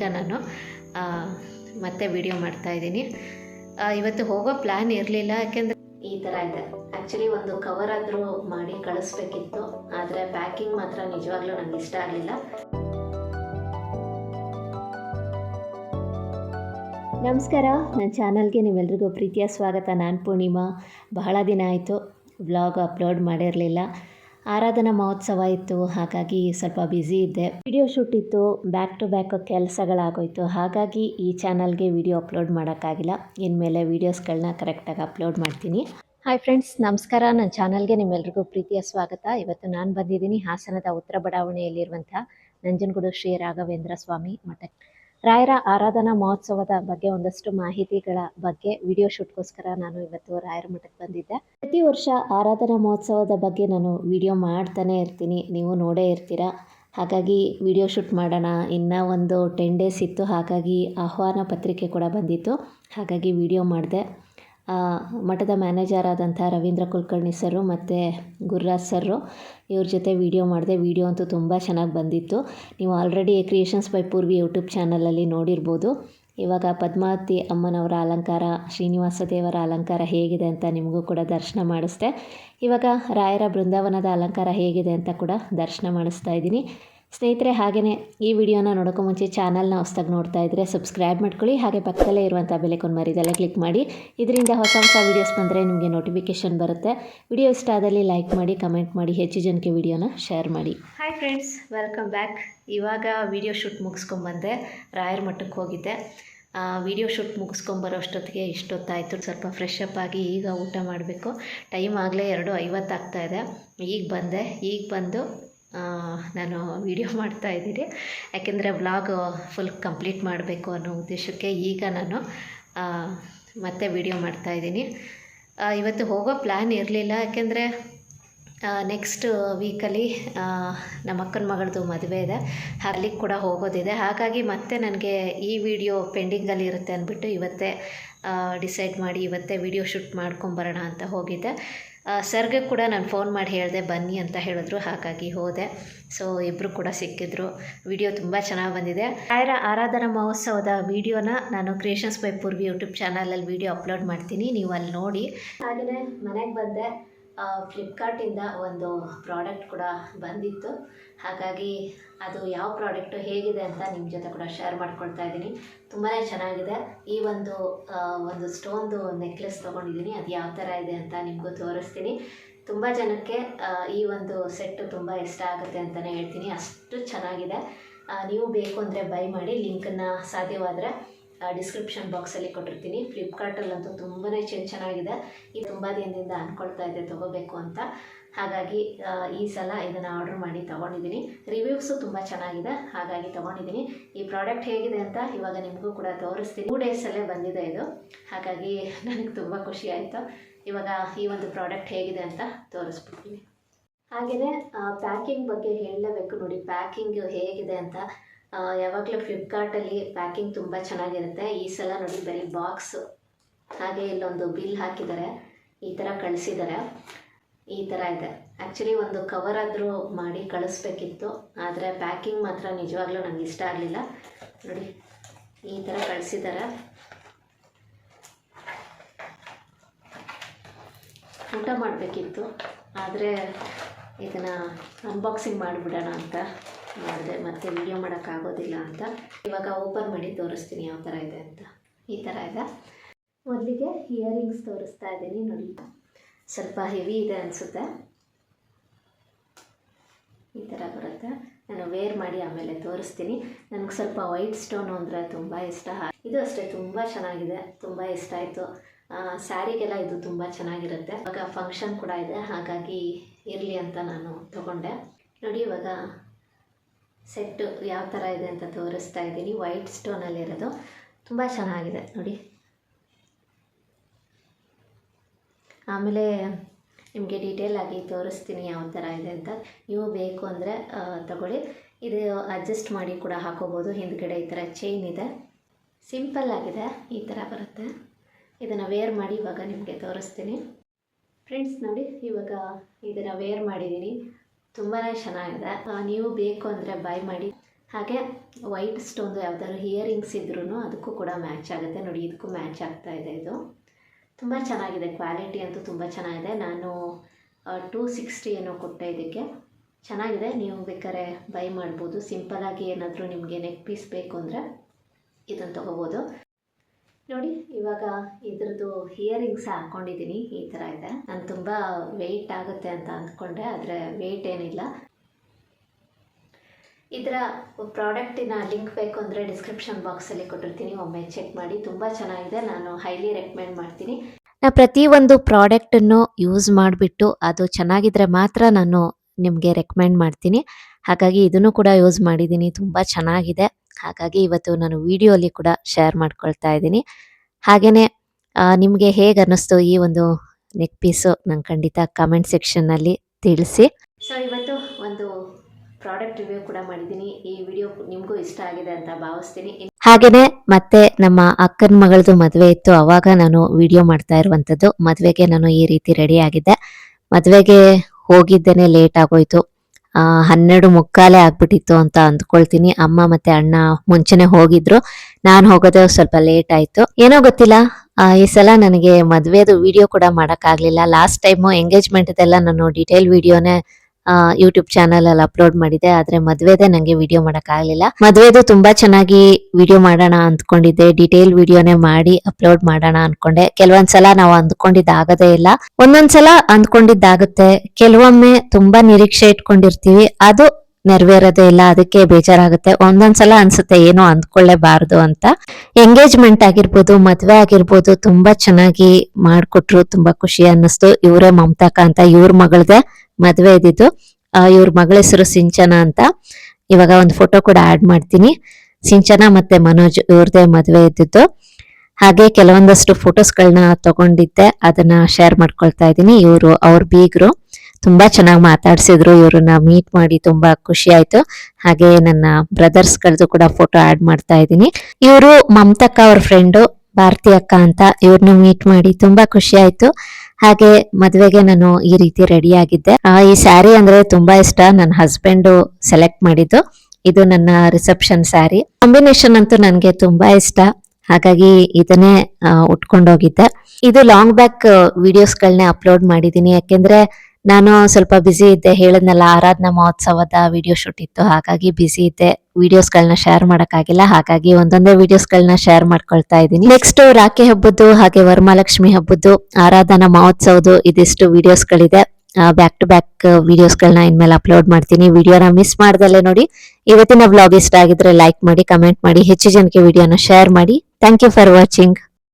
ಈಗ ನಾನು ಮತ್ತೆ ವಿಡಿಯೋ ಮಾಡ್ತಾ ಇದ್ದೀನಿ. ಇವತ್ತು ಹೋಗೋ ಪ್ಲ್ಯಾನ್ ಇರಲಿಲ್ಲ, ಯಾಕೆಂದರೆ ಈ ಥರ ಇದೆ. ಆ್ಯಕ್ಚುಲಿ ಒಂದು ಕವರ್ ಆದರೂ ಮಾಡಿ ಕಳಿಸ್ಬೇಕಿತ್ತು, ಆದರೆ ಪ್ಯಾಕಿಂಗ್ ಮಾತ್ರ ನಿಜವಾಗ್ಲೂ ನನಗೆ ಇಷ್ಟ ಆಗಲಿಲ್ಲ. ನಮಸ್ಕಾರ, ನನ್ನ ಚಾನಲ್ಗೆ ನಿಮ್ಮೆಲ್ರಿಗೂ ಪ್ರೀತಿಯ ಸ್ವಾಗತ. ನಾನು ಪೂರ್ಣಿಮಾ. ಬಹಳ ದಿನ ಆಯಿತು ವ್ಲಾಗ್ ಅಪ್ಲೋಡ್ ಮಾಡಿರಲಿಲ್ಲ. ಆರಾಧನಾ ಮಹೋತ್ಸವ ಇತ್ತು, ಹಾಗಾಗಿ ಸ್ವಲ್ಪ ಬ್ಯುಸಿ ಇದ್ದೆ. ವಿಡಿಯೋ ಶೂಟ್ ಇತ್ತು ಬ್ಯಾಕ್ ಟು ಬ್ಯಾಕ್ ಕೆಲಸಗಳಾಗೋಯ್ತು. ಹಾಗಾಗಿ ಈ ಚಾನಲ್ಗೆ ವಿಡಿಯೋ ಅಪ್ಲೋಡ್ ಮಾಡೋಕ್ಕಾಗಿಲ್ಲ. ಇನ್ಮೇಲೆ ವೀಡಿಯೋಸ್ಗಳನ್ನ ಕರೆಕ್ಟಾಗಿ ಅಪ್ಲೋಡ್ ಮಾಡ್ತೀನಿ. ಹಾಯ್ ಫ್ರೆಂಡ್ಸ್ ನಮಸ್ಕಾರ. ನನ್ನ ಚಾನಲ್ಗೆ ನಿಮ್ಮೆಲ್ರಿಗೂ ಪ್ರೀತಿಯ ಸ್ವಾಗತ. ಇವತ್ತು ನಾನು ಬಂದಿದ್ದೀನಿ ಹಾಸನದ ಉತ್ತರ ಬಡಾವಣೆಯಲ್ಲಿರುವಂಥ ನಂಜನಗೂಡು ಶ್ರೀ ರಾಘವೇಂದ್ರ ಸ್ವಾಮಿ ಮಠಕ್ಕೆ. ರಾಯರ ಆರಾಧನಾ ಮಹೋತ್ಸವದ ಬಗ್ಗೆ ಒಂದಷ್ಟು ಮಾಹಿತಿಗಳ ಬಗ್ಗೆ ವಿಡಿಯೋ ಶೂಟ್ಗೋಸ್ಕರ ನಾನು ಇವತ್ತು ರಾಯರ ಮಠಕ್ಕೆ ಬಂದಿದ್ದೆ. ಪ್ರತಿ ವರ್ಷ ಆರಾಧನಾ ಮಹೋತ್ಸವದ ಬಗ್ಗೆ ನಾನು ವಿಡಿಯೋ ಮಾಡ್ತಾನೆ ಇರ್ತೀನಿ. ನೀವು ನೋಡೇ ಇರ್ತೀರಾ? ಹಾಗಾಗಿ ವಿಡಿಯೋ ಶೂಟ್ ಮಾಡೋಣ. ಇನ್ನೂ ಒಂದು ಟೆನ್ ಡೇಸ್ ಇತ್ತು. ಹಾಗಾಗಿ ಆಹ್ವಾನ ಪತ್ರಿಕೆ ಕೂಡ ಬಂದಿತ್ತು. ಹಾಗಾಗಿ ವಿಡಿಯೋ ಮಾಡಿದೆ. ಮಠದ ಮ್ಯಾನೇಜರ್ ಆದಂಥ ರವೀಂದ್ರ ಕುಲಕರ್ಣಿ ಸರು ಮತ್ತು ಗುರುರಾಜ್ ಸರು ಇವ್ರ ಜೊತೆ ವೀಡಿಯೋ ಮಾಡಿದೆ. ವಿಡಿಯೋ ಅಂತೂ ತುಂಬ ಚೆನ್ನಾಗಿ ಬಂದಿತ್ತು. ನೀವು already creations by Poorvi YouTube ಚಾನಲಲ್ಲಿ ನೋಡಿರ್ಬೋದು. ಇವಾಗ ಪದ್ಮಾವತಿ ಅಮ್ಮನವರ ಅಲಂಕಾರ ಶ್ರೀನಿವಾಸ ದೇವರ ಅಲಂಕಾರ ಹೇಗಿದೆ ಅಂತ ನಿಮಗೂ ಕೂಡ ದರ್ಶನ ಮಾಡಿಸ್ದೆ. ಇವಾಗ ರಾಯರ ಬೃಂದಾವನದ ಅಲಂಕಾರ ಹೇಗಿದೆ ಅಂತ ಕೂಡ ದರ್ಶನ ಮಾಡಿಸ್ತಾ ಇದ್ದೀನಿ. ಸ್ನೇಹಿತರೆ ಹಾಗೆಯೇ ಈ ವಿಡಿಯೋನ ನೋಡೋಕ್ಕೂ ಮುಂಚೆ ಚಾನಲ್ನ ಹೊಸ್ದಾಗಿ ನೋಡ್ತಾ ಇದ್ದರೆ ಸಬ್ಸ್ಕ್ರೈಬ್ ಮಾಡ್ಕೊಳ್ಳಿ. ಹಾಗೆ ಪಕ್ಕದಲ್ಲೇ ಇರುವಂಥ ಬೆಲೆಕೊಂಡು ಮರಿದೆಲ್ಲ ಕ್ಲಿಕ್ ಮಾಡಿ. ಇದರಿಂದ ಹೊಸ ಹೊಸ ವೀಡಿಯೋಸ್ ಬಂದರೆ ನಿಮಗೆ ನೋಟಿಫಿಕೇಷನ್ ಬರುತ್ತೆ. ವಿಡಿಯೋ ಇಷ್ಟ ಆದಲ್ಲಿ ಲೈಕ್ ಮಾಡಿ, ಕಮೆಂಟ್ ಮಾಡಿ, ಹೆಚ್ಚು ಜನಕ್ಕೆ ವಿಡಿಯೋನ ಶೇರ್ ಮಾಡಿ. ಹಾಯ್ ಫ್ರೆಂಡ್ಸ್ ವೆಲ್ಕಮ್ ಬ್ಯಾಕ್ ಇವಾಗ ವಿಡಿಯೋ ಶೂಟ್ ಮುಗಿಸ್ಕೊಂಬಂದೆ, ರಾಯರ್ ಮಠಕ್ಕೆ ಹೋಗಿದ್ದೆ. ವಿಡಿಯೋ ಶೂಟ್ ಮುಗಿಸ್ಕೊಂಬರೋ ಅಷ್ಟೊತ್ತಿಗೆ ಇಷ್ಟೊತ್ತಾಯಿತು. ಸ್ವಲ್ಪ ಫ್ರೆಶ್ ಅಪ್ ಆಗಿ ಈಗ ಊಟ ಮಾಡಬೇಕು. ಟೈಮ್ ಆಗಲೇ ಎರಡು ಐವತ್ತು ಆಗ್ತಾಯಿದೆ ಈಗ ಬಂದೆ. ಈಗ ಬಂದು ನಾನು ವಿಡಿಯೋ ಮಾಡ್ತಾ ಇದ್ದೀನಿ. ಯಾಕೆಂದರೆ ವ್ಲಾಗ್ ಫುಲ್ ಕಂಪ್ಲೀಟ್ ಮಾಡಬೇಕು ಅನ್ನೋ ಉದ್ದೇಶಕ್ಕೆ ಈಗ ನಾನು ಮತ್ತೆ ವಿಡಿಯೋ ಮಾಡ್ತಾ ಇದ್ದೀನಿ. ಇವತ್ತು ಹೋಗೋ ಪ್ಲ್ಯಾನ್ ಇರಲಿಲ್ಲ. ಯಾಕೆಂದರೆ ನೆಕ್ಸ್ಟ್ ವೀಕಲ್ಲಿ ನಮ್ಮ ಅಕ್ಕನ ಮಗಳದು ಮದುವೆ ಇದೆ. ಅಲ್ಲಿಗೆ ಕೂಡ ಹೋಗೋದಿದೆ. ಹಾಗಾಗಿ ಮತ್ತೆ ನನಗೆ ಈ ವಿಡಿಯೋ ಪೆಂಡಿಂಗಲ್ಲಿ ಇರುತ್ತೆ ಅಂದ್ಬಿಟ್ಟು ಇವತ್ತೇ ಡಿಸೈಡ್ ಮಾಡಿ ಇವತ್ತೇ ವಿಡಿಯೋ ಶೂಟ್ ಮಾಡ್ಕೊಂಬರೋಣ ಅಂತ ಹೋಗಿದ್ದೆ. ಸರ್ಗೆ ಕೂಡ ನಾನು ಫೋನ್ ಮಾಡಿ ಹೇಳಿದೆ, ಬನ್ನಿ ಅಂತ ಹೇಳಿದ್ರು, ಹಾಗಾಗಿ ಹೋದೆ. ಸೊ ಇಬ್ಬರು ಕೂಡ ಸಿಕ್ಕಿದ್ರು. ವಿಡಿಯೋ ತುಂಬ ಚೆನ್ನಾಗಿ ಬಂದಿದೆ. ಆಯರ ಆರಾಧನಾ ಮಹೋತ್ಸವದ ವಿಡಿಯೋನ ನಾನು ಕ್ರಿಯೇಷನ್ಸ್ ಬೈ ಪೂರ್ವಿ ಯೂಟ್ಯೂಬ್ ಚಾನಲಲ್ಲಿ ವಿಡಿಯೋ ಅಪ್ಲೋಡ್ ಮಾಡ್ತೀನಿ. ನೀವು ಅಲ್ಲಿ ನೋಡಿ. ಹಾಗೆಯೇ ಮನೆಗೆ ಬಂದೆ. ಫ್ಲಿಪ್ಕಾರ್ಟಿಂದ ಒಂದು ಪ್ರಾಡಕ್ಟ್ ಕೂಡ ಬಂದಿತ್ತು. ಹಾಗಾಗಿ ಅದು ಯಾವ ಪ್ರಾಡಕ್ಟು ಹೇಗಿದೆ ಅಂತ ನಿಮ್ಮ ಜೊತೆ ಕೂಡ ಶೇರ್ ಮಾಡ್ಕೊಳ್ತಾ ಇದ್ದೀನಿ. ತುಂಬಾ ಚೆನ್ನಾಗಿದೆ. ಈ ಒಂದು ಒಂದು ಸ್ಟೋನ್ದು ನೆಕ್ಲೆಸ್ ತೊಗೊಂಡಿದ್ದೀನಿ. ಅದು ಯಾವ ಥರ ಇದೆ ಅಂತ ನಿಮಗೂ ತೋರಿಸ್ತೀನಿ. ತುಂಬ ಜನಕ್ಕೆ ಈ ಒಂದು ಸೆಟ್ಟು ತುಂಬ ಇಷ್ಟ ಆಗುತ್ತೆ ಅಂತಲೇ ಹೇಳ್ತೀನಿ. ಅಷ್ಟು ಚೆನ್ನಾಗಿದೆ. ನೀವು ಬೇಕು ಅಂದರೆ ಬೈ ಮಾಡಿ ಲಿಂಕನ್ನು ಸಾಧ್ಯವಾದರೆ ಡಿಸ್ಕ್ರಿಪ್ಷನ್ ಬಾಕ್ಸಲ್ಲಿ ಕೊಟ್ಟಿರ್ತೀನಿ. ಫ್ಲಿಪ್ಕಾರ್ಟಲ್ಲಂತೂ ತುಂಬಾ ಚೆನ್ನ ಚೆನ್ನಾಗಿದೆ. ಇದು ತುಂಬ ದಿನದಿಂದ ಅಂದ್ಕೊಳ್ತಾ ಇದ್ದೆ ತೊಗೋಬೇಕು ಅಂತ. ಹಾಗಾಗಿ ಈ ಸಲ ಇದನ್ನು ಆರ್ಡ್ರ್ ಮಾಡಿ ತೊಗೊಂಡಿದ್ದೀನಿ. ರಿವ್ಯೂಸು ತುಂಬ ಚೆನ್ನಾಗಿದೆ, ಹಾಗಾಗಿ ತೊಗೊಂಡಿದ್ದೀನಿ. ಈ ಪ್ರಾಡಕ್ಟ್ ಹೇಗಿದೆ ಅಂತ ಇವಾಗ ನಿಮಗೂ ಕೂಡ ತೋರಿಸ್ತೀನಿ. ಟೂ ಡೇಸಲ್ಲೇ ಬಂದಿದೆ ಇದು. ಹಾಗಾಗಿ ನನಗೆ ತುಂಬ ಖುಷಿ ಆಯಿತು. ಇವಾಗ ಈ ಒಂದು ಪ್ರಾಡಕ್ಟ್ ಹೇಗಿದೆ ಅಂತ ತೋರಿಸ್ಬಿಡ್ತೀನಿ. ಹಾಗೆಯೇ ಪ್ಯಾಕಿಂಗ್ ಬಗ್ಗೆ ಹೇಳಲೇಬೇಕು ನೋಡಿ. ಪ್ಯಾಕಿಂಗ್ ಹೇಗಿದೆ ಅಂತ. ಯಾವಾಗಲೂ ಫ್ಲಿಪ್ಕಾರ್ಟಲ್ಲಿ ಪ್ಯಾಕಿಂಗ್ ತುಂಬ ಚೆನ್ನಾಗಿರುತ್ತೆ. ಈ ಸಲ ನೋಡಿ ಬರೀ ಬಾಕ್ಸು ಹಾಗೆ ಇಲ್ಲೊಂದು ಬಿಲ್ ಹಾಕಿದ್ದಾರೆ. ಈ ಥರ ಕಳಿಸಿದ್ದಾರೆ. ಈ ಥರ ಇದೆ. ಆ್ಯಕ್ಚುಲಿ ಒಂದು ಕವರ್ ಆದರೂ ಮಾಡಿ ಕಳಿಸ್ಬೇಕಿತ್ತು. ಆದರೆ ಪ್ಯಾಕಿಂಗ್ ಮಾತ್ರ ನಿಜವಾಗ್ಲೂ ನನಗೆ ಇಷ್ಟ ಆಗಲಿಲ್ಲ. ನೋಡಿ, ಈ ಥರ ಕಳಿಸಿದ್ದಾರೆ. ಊಟ ಮಾಡಬೇಕಿತ್ತು. ಆದರೆ ಇದನ್ನು ಅನ್ಬಾಕ್ಸಿಂಗ್ ಮಾಡಿಬಿಡೋಣ ಅಂತ. ಮಾಡಿದೆ, ಮತ್ತೆ ವಿಡಿಯೋ ಮಾಡೋಕ್ಕಾಗೋದಿಲ್ಲ ಅಂತ. ಇವಾಗ ಓಪನ್ ಮಾಡಿ ತೋರಿಸ್ತೀನಿ ಯಾವ ಥರ ಇದೆ ಅಂತ. ಈ ಥರ ಇದೆ. ಮೊದಲಿಗೆ ಇಯರಿಂಗ್ಸ್ ತೋರಿಸ್ತಾ ಇದ್ದೀನಿ, ನೋಡಿ. ಸ್ವಲ್ಪ ಹೆವಿ ಇದೆ ಅನಿಸುತ್ತೆ. ಈ ಥರ ಬರುತ್ತೆ. ನಾನು ವೇರ್ ಮಾಡಿ ಆಮೇಲೆ ತೋರಿಸ್ತೀನಿ. ನನಗೆ ಸ್ವಲ್ಪ ವೈಟ್ ಸ್ಟೋನು ಅಂದರೆ ತುಂಬ ಇಷ್ಟ. ಇದು ಅಷ್ಟೇ, ತುಂಬ ಚೆನ್ನಾಗಿದೆ. ತುಂಬ ಇಷ್ಟ ಆಯಿತು. ಸ್ಯಾರಿಗೆಲ್ಲ ಇದು ತುಂಬ ಚೆನ್ನಾಗಿರುತ್ತೆ. ಇವಾಗ ಫಂಕ್ಷನ್ ಕೂಡ ಇದೆ. ಹಾಗಾಗಿ ಇರಲಿ ಅಂತ ನಾನು ತಗೊಂಡೆ. ನೋಡಿ ಇವಾಗ ಸೆಟ್ಟು ಯಾವ ಥರ ಇದೆ ಅಂತ ತೋರಿಸ್ತಾ ಇದ್ದೀನಿ. ವೈಟ್ ಸ್ಟೋನಲ್ಲಿರೋದು ತುಂಬ ಚೆನ್ನಾಗಿದೆ. ನೋಡಿ. ಆಮೇಲೆ ನಿಮಗೆ ಡೀಟೇಲ್ ಆಗಿ ತೋರಿಸ್ತೀನಿ ಯಾವ ಥರ ಇದೆ ಅಂತ. ನೀವು ಬೇಕು ಅಂದರೆ ತಗೊಳ್ಳಿ. ಇದು ಅಡ್ಜಸ್ಟ್ ಮಾಡಿ ಕೂಡ ಹಾಕೋಬೋದು. ಹಿಂದ್ಗಡೆ ಈ ಥರ ಚೈನ್ ಇದೆ. ಸಿಂಪಲ್ ಆಗಿದೆ. ಈ ಥರ ಬರುತ್ತೆ. ಇದನ್ನು ವೇರ್ ಮಾಡಿ ಇವಾಗ ನಿಮಗೆ ತೋರಿಸ್ತೀನಿ. ಫ್ರೆಂಡ್ಸ್ ನೋಡಿ, ಇವಾಗ ಇದನ್ನು ವೇರ್ ಮಾಡಿದ್ದೀನಿ ತುಂಬಾ ಚೆನ್ನಾಗಿದೆ. ನೀವು ಬೇಕು ಅಂದರೆ ಬೈ ಮಾಡಿ. ಹಾಗೆ ವೈಟ್ ಸ್ಟೋನ್ದು ಯಾವ್ದಾದ್ರು ಇಯರಿಂಗ್ಸ್ ಇದ್ರೂ ಅದಕ್ಕೂ ಕೂಡ ಮ್ಯಾಚ್ ಆಗುತ್ತೆ. ನೋಡಿ, ಇದಕ್ಕೂ ಮ್ಯಾಚ್ ಆಗ್ತಾ ಇದೆ ಇದು. ತುಂಬ ಚೆನ್ನಾಗಿದೆ. ಕ್ವಾಲಿಟಿ ಅಂತೂ ತುಂಬ ಚೆನ್ನಾಗಿದೆ. ನಾನು ಟೂ ಸಿಕ್ಸ್ಟಿ ಏನೋ ಕೊಟ್ಟೆ ಇದಕ್ಕೆ. ಚೆನ್ನಾಗಿದೆ. ನೀವು ಬೇಕಾದ್ರೆ ಬೈ ಮಾಡ್ಬೋದು. ಸಿಂಪಲಾಗಿ ಏನಾದರೂ ನಿಮಗೆ ನೆಕ್ ಪೀಸ್ ಬೇಕು ಅಂದರೆ ಇದನ್ನು ತೊಗೋಬೋದು. ನೋಡಿ, ಇವಾಗ ಇದ್ರದ್ದು ಇಯರಿಂಗ್ಸ್ ಹಾಕೊಂಡಿದ್ದೀನಿ, ಈ ಥರ ಇದೆ. ನಾನು ತುಂಬ ವೆಯ್ಟ್ ಆಗುತ್ತೆ ಅಂತ ಅಂದ್ಕೊಂಡೆ, ಆದರೆ ವೆಯ್ಟ್ ಏನಿಲ್ಲ. ಇದರ ಪ್ರಾಡಕ್ಟಿನ ಲಿಂಕ್ ಬೇಕು ಅಂದರೆ ಡಿಸ್ಕ್ರಿಪ್ಷನ್ ಬಾಕ್ಸಲ್ಲಿ ಕೊಟ್ಟಿರ್ತೀನಿ, ಒಮ್ಮೆ ಚೆಕ್ ಮಾಡಿ. ತುಂಬ ಚೆನ್ನಾಗಿದೆ, ನಾನು ಹೈಲಿ ರೆಕಮೆಂಡ್ ಮಾಡ್ತೀನಿ. ನಾ ಪ್ರತಿಯೊಂದು ಪ್ರಾಡಕ್ಟನ್ನು ಯೂಸ್ ಮಾಡಿಬಿಟ್ಟು, ಅದು ಚೆನ್ನಾಗಿದ್ರೆ ಮಾತ್ರ ನಾನು ನಿಮಗೆ ರೆಕಮೆಂಡ್ ಮಾಡ್ತೀನಿ. ಹಾಗಾಗಿ ಇದನ್ನು ಕೂಡ ಯೂಸ್ ಮಾಡಿದ್ದೀನಿ, ತುಂಬ ಚೆನ್ನಾಗಿದೆ. ಹಾಗಾಗಿ ಇವತ್ತು ನಾನು ವಿಡಿಯೋಲಿ ಕೂಡ ಶೇರ್ ಮಾಡ್ಕೊಳ್ತಾ ಇದ್ದೀನಿ. ಹಾಗೆಯೇ ನಿಮಗೆ ಹೇಗೆ ಅನ್ನಿಸ್ತು ಈ ಒಂದು ನೆಕ್ ಪೀಸು ನಂಗೆ ಖಂಡಿತ ಕಮೆಂಟ್ ಸೆಕ್ಷನ್ನಲ್ಲಿ ತಿಳಿಸಿ. ಸೊ ಇವತ್ತು ಒಂದು ಪ್ರಾಡಕ್ಟ್ ರಿವ್ಯೂ ಕೂಡ ಮಾಡಿದ್ದೀನಿ. ಈ ವಿಡಿಯೋ ನಿಮಗೂ ಇಷ್ಟ ಆಗಿದೆ ಅಂತ ಭಾವಿಸ್ತೀನಿ. ಹಾಗೇನೆ ಮತ್ತೆ ನಮ್ಮ ಅಕ್ಕನ ಮಗಳದು ಮದುವೆ ಇತ್ತು. ಅವಾಗ ನಾನು ವಿಡಿಯೋ ಮಾಡ್ತಾ ಇರುವಂತದ್ದು. ಮದುವೆಗೆ ನಾನು ಈ ರೀತಿ ರೆಡಿ ಆಗಿದ್ದೆ. ಮದುವೆಗೆ ಹೋಗಿದ್ದೇನೆ ಲೇಟ್ ಆಗೋಯ್ತು. ಹನ್ನೆರಡು ಮುಕ್ಕಾಲೆ ಆಗ್ಬಿಟ್ಟಿತ್ತು ಅಂತ ಅಂದ್ಕೊಳ್ತೀನಿ. ಅಮ್ಮ ಮತ್ತೆ ಅಣ್ಣ ಮುಂಚೆನೆ ಹೋಗಿದ್ರು. ನಾನು ಹೋಗೋದೇ ಸ್ವಲ್ಪ ಲೇಟ್ ಆಯ್ತು. ಏನೋ ಗೊತ್ತಿಲ್ಲ ಆ, ಈ ಸಲ ನನಗೆ ಮದುವೆದು ವಿಡಿಯೋ ಕೂಡ ಮಾಡೋಕ್ಕಾಗಲಿಲ್ಲ. ಲಾಸ್ಟ್ ಟೈಮು ಎಂಗೇಜ್ಮೆಂಟ್ ನಾನು ಡೀಟೇಲ್ ವಿಡಿಯೋನೇ ಯೂಟ್ಯೂಬ್ ಚಾನಲ್ ಅಲ್ಲಿ ಅಪ್ಲೋಡ್ ಮಾಡಿದೆ, ಆದ್ರೆ ಮದ್ವೆದೆ ನಂಗೆ ವಿಡಿಯೋ ಮಾಡಕ್ಕಾಗ್ಲಿಲ್ಲ. ಮದ್ವೆದು ತುಂಬಾ ಚೆನ್ನಾಗಿ ವಿಡಿಯೋ ಮಾಡೋಣ ಅಂದ್ಕೊಂಡಿದ್ದೆ ಡಿಟೇಲ್ ವಿಡಿಯೋನೇ ಮಾಡಿ ಅಪ್ಲೋಡ್ ಮಾಡೋಣ ಅನ್ಕೊಂಡೆ. ಕೆಲವೊಂದ್ಸಲ ನಾವು ಅಂದ್ಕೊಂಡಿದ್ದಾಗದೇ ಇಲ್ಲ. ಒಂದೊಂದ್ಸಲ ಅಂದ್ಕೊಂಡಿದ್ದಾಗುತ್ತೆ. ಕೆಲವೊಮ್ಮೆ ತುಂಬಾ ನಿರೀಕ್ಷೆ ಇಟ್ಕೊಂಡಿರ್ತೀವಿ, ಅದು ನೆರವೇರೋದೇ ಇಲ್ಲ, ಅದಕ್ಕೆ ಬೇಜಾರಾಗುತ್ತೆ. ಒಂದೊಂದ್ಸಲ ಅನ್ಸುತ್ತೆ, ಏನೋ ಅಂದ್ಕೊಳ್ಳೇಬಾರ್ದು ಅಂತ. ಎಂಗೇಜ್ಮೆಂಟ್ ಆಗಿರ್ಬೋದು, ಮದ್ವೆ ಆಗಿರ್ಬೋದು, ತುಂಬಾ ಚೆನ್ನಾಗಿ ಮಾಡ್ಕೊಟ್ರು, ತುಂಬಾ ಖುಷಿ ಅನ್ನಿಸ್ತು. ಇವರೇ ಮಮತಾಕ ಅಂತ ಇವ್ರ ಮಗಳದೆ. ಮದ್ವೆ ಇದ್ದಿದ್ದು. ಇವ್ರ ಮಗಳ ಹೆಸರು ಸಿಂಚನ ಅಂತ. ಇವಾಗ ಒಂದು ಫೋಟೋ ಕೂಡ ಆಡ್ ಮಾಡ್ತೀನಿ. ಸಿಂಚನ ಮತ್ತೆ ಮನೋಜ್ ಇವ್ರದೇ ಮದ್ವೆ ಇದ್ದಿದ್ದು. ಹಾಗೆ ಕೆಲವೊಂದಷ್ಟು ಫೋಟೋಸ್ಗಳನ್ನ ತಗೊಂಡಿದ್ದೆ. ಅದನ್ನ ಶೇರ್ ಮಾಡ್ಕೊಳ್ತಾ ಇದ್ದೀನಿ. ಇವರು, ಅವ್ರ ಬೀಗರು ತುಂಬಾ ಚೆನ್ನಾಗಿ ಮಾತಾಡ್ಸಿದ್ರು. ಇವ್ರನ್ನ ಮೀಟ್ ಮಾಡಿ ತುಂಬಾ ಖುಷಿ ಆಯ್ತು. ಹಾಗೆ ನನ್ನ ಬ್ರದರ್ಸ್ ಗಳದ್ದು ಕೂಡ ಫೋಟೋ ಆಡ್ ಮಾಡ್ತಾ ಇದ್ದೀನಿ. ಇವರು ಮಮತಕ್ಕ ಅವ್ರ ಫ್ರೆಂಡು ಭಾರತಿ ಅಕ್ಕ ಅಂತ ಇವ್ರನ್ನ ಮೀಟ್ ಮಾಡಿ ತುಂಬಾ ಖುಷಿ ಆಯ್ತು. ಹಾಗೆ ಮದ್ವೆಗೆ ನಾನು ಈ ರೀತಿ ರೆಡಿ ಆಗಿದ್ದೆ. ಈ ಸ್ಯಾರಿ ಅಂದ್ರೆ ತುಂಬಾ ಇಷ್ಟ. ನನ್ನ ಹಸ್ಬೆಂಡ್ ಸೆಲೆಕ್ಟ್ ಮಾಡಿದ್ದು. ಇದು ನನ್ನ ರಿಸೆಪ್ಷನ್ ಸ್ಯಾರಿ ಕಾಂಬಿನೇಷನ್ ಅಂತೂ ನನಗೆ ತುಂಬಾ ಇಷ್ಟ. ಹಾಗಾಗಿ ಇದನ್ನೇ ಉಟ್ಕೊಂಡೋಗಿದ್ದೆ. ಇದು ಲಾಂಗ್ ಬ್ಯಾಕ್ ವಿಡಿಯೋಸ್ಗಳನ್ನೇ ಅಪ್ಲೋಡ್ ಮಾಡಿದ್ದೀನಿ ಯಾಕೆಂದ್ರೆ ನಾನು ಸ್ವಲ್ಪ ಬ್ಯುಸಿ ಇದ್ದೆ. ಹೇಳದ್ನಲ್ಲ, ಆರಾಧನಾ ಮಹೋತ್ಸವದ ವಿಡಿಯೋ ಶೂಟ್ ಇತ್ತು. ಹಾಗಾಗಿ ಬ್ಯುಸಿ ಇದ್ದೆ. ವಿಡಿಯೋಸ್ಗಳನ್ನ ಶೇರ್ ಮಾಡೋಕ್ಕಾಗಿಲ್ಲ. ಹಾಗಾಗಿ ಒಂದೊಂದೇ ವಿಡಿಯೋಸ್ಗಳನ್ನ ಶೇರ್ ಮಾಡ್ಕೊಳ್ತಾ ಇದ್ದೀನಿ. ನೆಕ್ಸ್ಟ್ ರಾಖಿ ಹಬ್ಬದ್ದು ಹಾಗೆ ವರಮಹಾಲಕ್ಷ್ಮಿ ಹಬ್ಬದ್ದು, ಆರಾಧನಾ ಮಹೋತ್ಸವದ್ದು ಇದಿಷ್ಟು ವಿಡಿಯೋಸ್ಗಳಿದೆ. ಬ್ಯಾಕ್ ಟು ಬ್ಯಾಕ್ ವಿಡಿಯೋಸ್ಗಳನ್ನ ಇನ್ಮೇಲೆ ಅಪ್ಲೋಡ್ ಮಾಡ್ತೀನಿ. ವಿಡಿಯೋನ ಮಿಸ್ ಮಾಡ್ದಲ್ಲೇ ನೋಡಿ. ಇವತ್ತಿನ ಬ್ಲಾಗ್ ಇಷ್ಟ ಆಗಿದ್ರೆ ಲೈಕ್ ಮಾಡಿ ಕಮೆಂಟ್ ಮಾಡಿ, ಹೆಚ್ಚು ಜನಕ್ಕೆ ವಿಡಿಯೋನ ಶೇರ್ ಮಾಡಿ. Thank you for watching